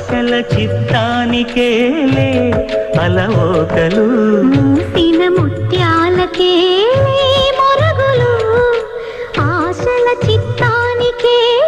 ఆశల చిత్తానికేలే అలవోకలు. మూసిన ముత్యాలకే మొరగులు. ఆశల చిత్తానికే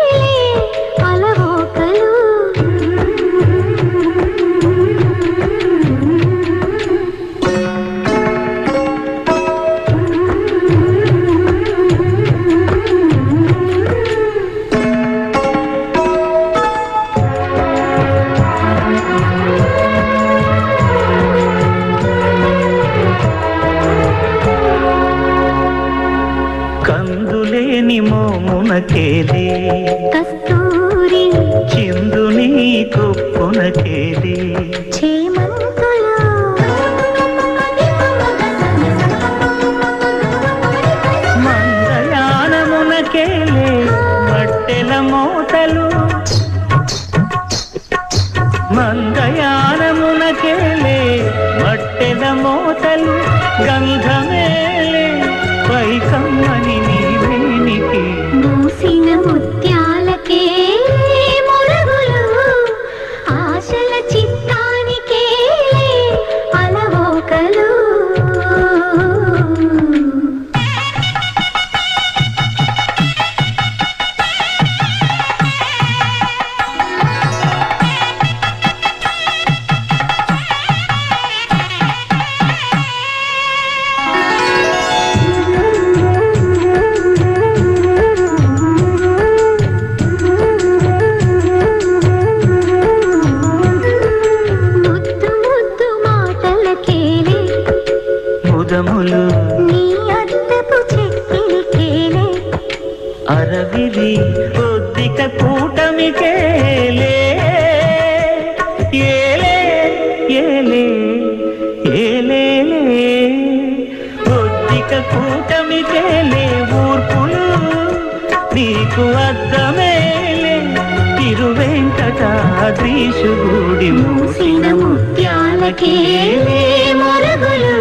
కందులేని మోమునకేది? కస్తూరి చిందుని కొప్పునకేది? మట్టెల మోతలు. మందయానమునకేలే మట్టెల మోతలు. గంధమేలే అరవిరి ఒద్దిక కూటమికేలే ఏలే ఏలే ఒద్దిక కూటమికేలే ఊర్పులు నీకు అద్దమేలే తిరువెంకటాద్రీశుగుడి మూసిన ముత్యాలకేలే మొరగులు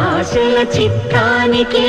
ఆశల చిత్తానికే